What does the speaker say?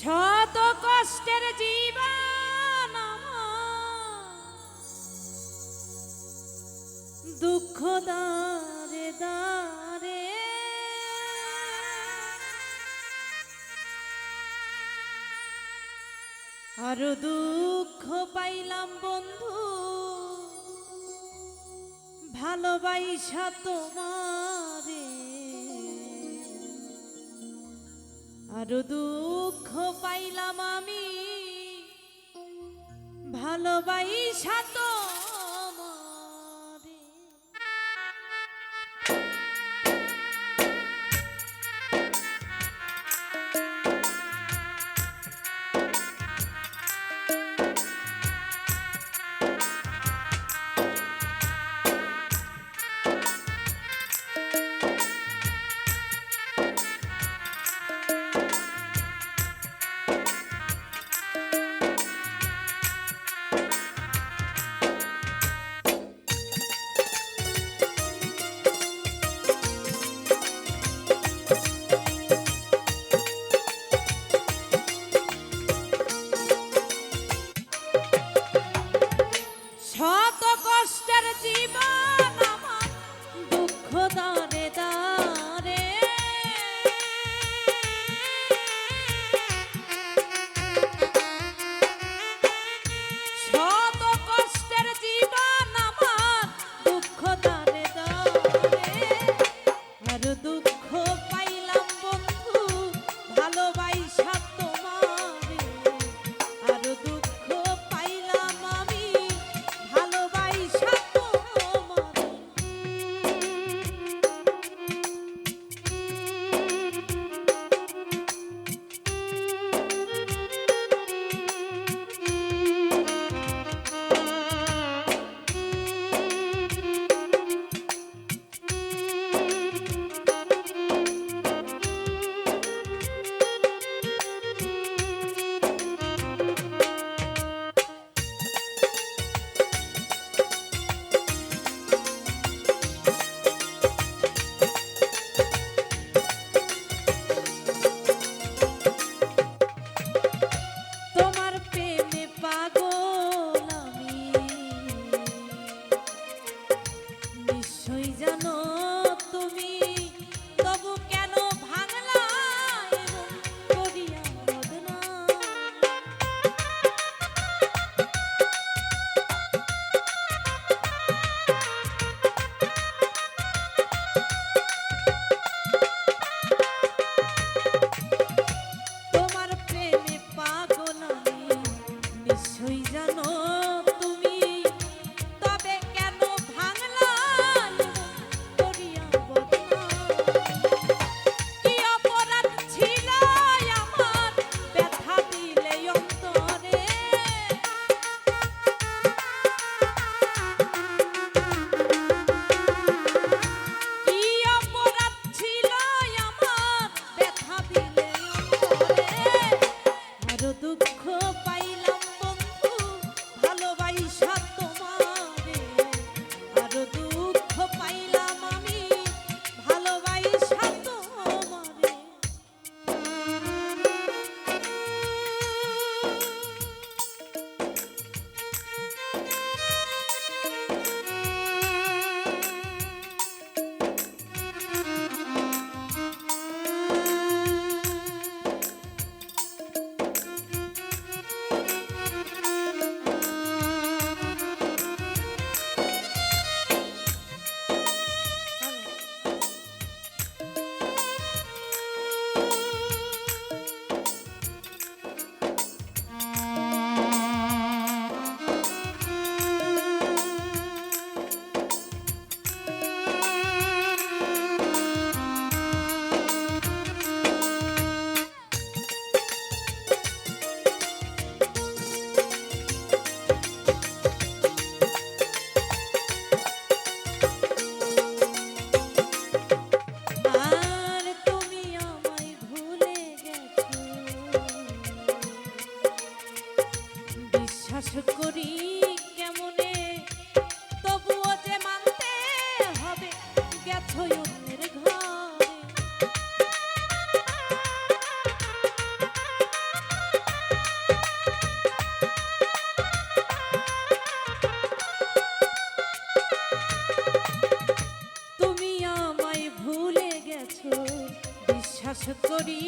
শত কষ্টের জীবন দুঃখ দারে দারে আরও দুঃখ পাইলাম বন্ধু ভালোবাইসা তোমার। আরও দুঃখ পাইলাম আমি। ভালোবাই সাতো আশ করি।